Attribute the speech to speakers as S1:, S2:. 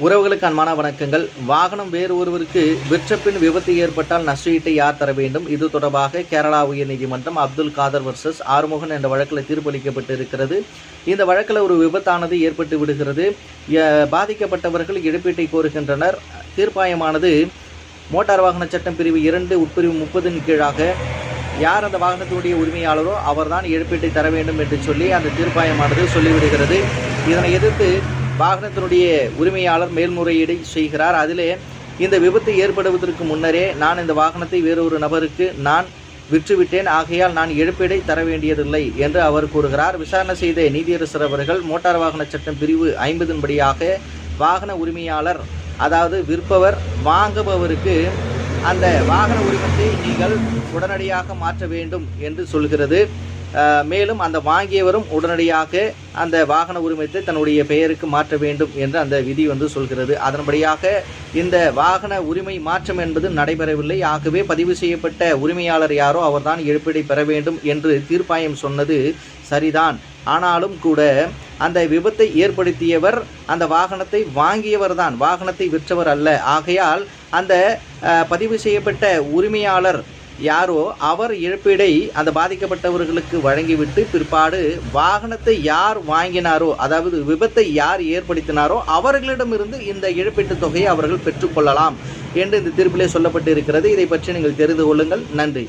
S1: உறவுகளுக்கு அன்பான வணக்கங்கள். வாகனம் வேறு ஒருவருக்கு விற்ற பின் விபத்து ஏற்பட்டால் நஷ்டஈட்டை யார் தர வேண்டும்? இது தொடர்பாக கேரளா உயர்நீதிமன்றம் அப்துல் காதர் வர்சஸ் ஆறுமுகன் என்ற வழக்கில் தீர்ப்பளிக்கப்பட்டு இருக்கிறது இந்த வழக்கில் ஒரு விபத்தானது ஏற்பட்டு விடுகிறது. பாதிக்கப்பட்டவர்கள் இழப்பீட்டை கோருகின்றனர். தீர்ப்பாயமானது மோட்டார் வாகன சட்டம் பிரிவு இரண்டு உட்பிரிவு முப்பதின் கீழாக யார் அந்த வாகனத்துடைய உரிமையாளரோ அவர்தான் இழப்பீட்டை தர வேண்டும் என்று சொல்லி அந்த தீர்ப்பாயமானது சொல்லிவிடுகிறது. இதனை எதிர்த்து வாகனத்தினுடைய உரிமையாளர் மேல்முறையீடு செய்கிறார். அதிலே இந்த விபத்து ஏற்படுவதற்கு முன்னரே நான் இந்த வாகனத்தை வேறொரு நபருக்கு நான் விற்றுவிட்டேன். ஆகையால் நான் இழப்பீடை தர வேண்டியதில்லை என்று அவர் கூறுகிறார். விசாரணை செய்த நீதியரசர் அவர்கள் மோட்டார் வாகன சட்டம் பிரிவு ஐம்பதின்படியாக வாகன உரிமையாளர் அதாவது விற்பவர் வாங்குபவருக்கு அந்த வாகன உரிமத்தை நீங்கள் உடனடியாக மாற்ற வேண்டும் என்று சொல்கிறது. மேலும் அந்த வாங்கியவரும் உடனடியாக அந்த வாகன உரிமத்தை தன்னுடைய பெயருக்கு மாற்ற வேண்டும் என்று அந்த விதி வந்து சொல்கிறது. அதன்படியாக இந்த வாகன உரிமை மாற்றம் என்பது நடைபெறவில்லை. ஆகவே பதிவு செய்யப்பட்ட உரிமையாளர் யாரோ அவர்தான் இழப்பீடை பெற வேண்டும் என்று தீர்ப்பாயம் சொன்னது சரிதான். ஆனாலும் கூட அந்த விபத்தை ஏற்படுத்தியவர் அந்த வாகனத்தை வாங்கியவர் தான் வாகனத்தை விற்றவர் அல்ல. ஆகையால் அந்த பதிவு செய்யப்பட்ட உரிமையாளர் யாரோ அவர் இழப்பீடை அந்த பாதிக்கப்பட்டவர்களுக்கு வழங்கிவிட்டு பிற்பாடு வாகனத்தை யார் வாங்கினாரோ அதாவது விபத்தை யார் ஏற்படுத்தினாரோ அவர்களிடமிருந்து இந்த இழப்பீட்டுத் தொகையை அவர்கள் பெற்றுக்கொள்ளலாம் என்று இந்த தீர்ப்பிலே சொல்லப்பட்டு இருக்கிறது இதை பற்றி நீங்கள் தெரிந்து கொள்ளுங்கள். நன்றி.